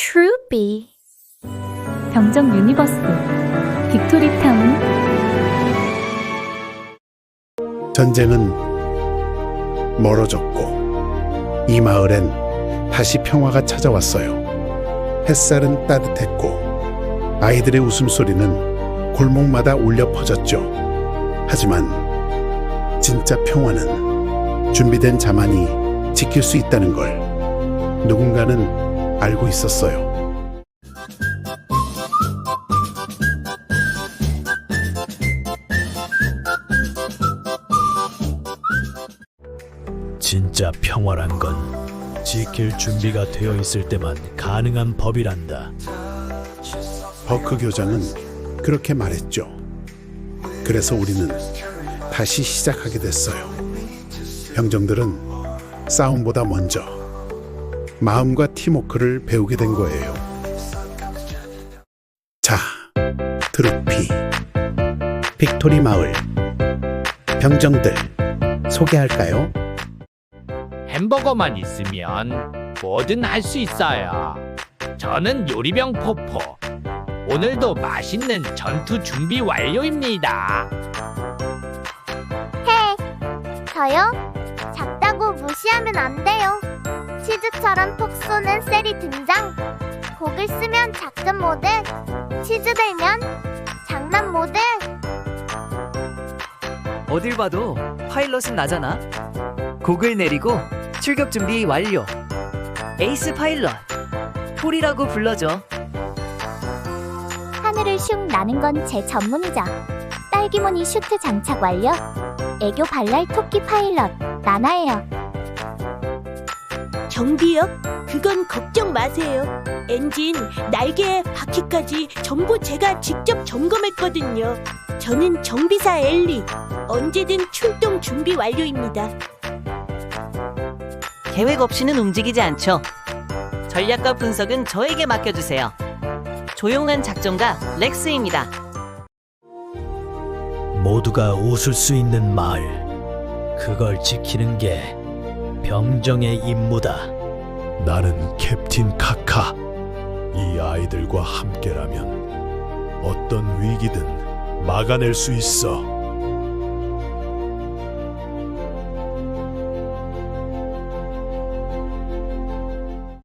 Troopy. 병정 유니버스 빅토리타운 전쟁은 멀어졌고 이 마을엔 다시 평화가 찾아왔어요. 햇살은 따뜻했고 아이들의 웃음소리는 골목마다 울려 퍼졌죠. 하지만 진짜 평화는 준비된 자만이 지킬 수 있다는 걸 누군가는 알고 있었어요. 진짜 평화란 건 지킬 준비가 되어 있을 때만 가능한 법이란다. 버크 교장은 그렇게 말했죠. 그래서 우리는 다시 시작하게 됐어요. 병정들은 싸움보다 먼저 마음과 팀워크를 배우게 된 거예요. 자, 트루피, 빅토리 마을, 병정들 소개할까요? 햄버거만 있으면 뭐든 할 수 있어요. 저는 요리병 포포. 오늘도 맛있는 전투 준비 완료입니다. 저요? 작다고 무시하면 안 돼요. 치즈처럼 톡 쏘는 셀이 등장. 곡을 쓰면 작전 모드, 치즈 들면 장난 모드. 어딜 봐도 파일럿은 나잖아. 곡을 내리고 출격 준비 완료. 에이스 파일럿. 폴이라고 불러줘. 하늘을 슉 나는 건 제 전문이죠. 딸기무늬 슈트 장착 완료. 애교 발랄 토끼 파일럿 나나예요. 정비요? 그건 걱정 마세요. 엔진, 날개, 바퀴까지 전부 제가 직접 점검했거든요. 저는 정비사 엘리. 언제든 출동 준비 완료입니다. 계획 없이는 움직이지 않죠. 전략과 분석은 저에게 맡겨주세요. 조용한 작전가 렉스입니다. 모두가 웃을 수 있는 마을. 그걸 지키는 게 병정의 임무다. 나는 캡틴 카카. 이 아이들과 함께라면 어떤 위기든 막아낼 수 있어.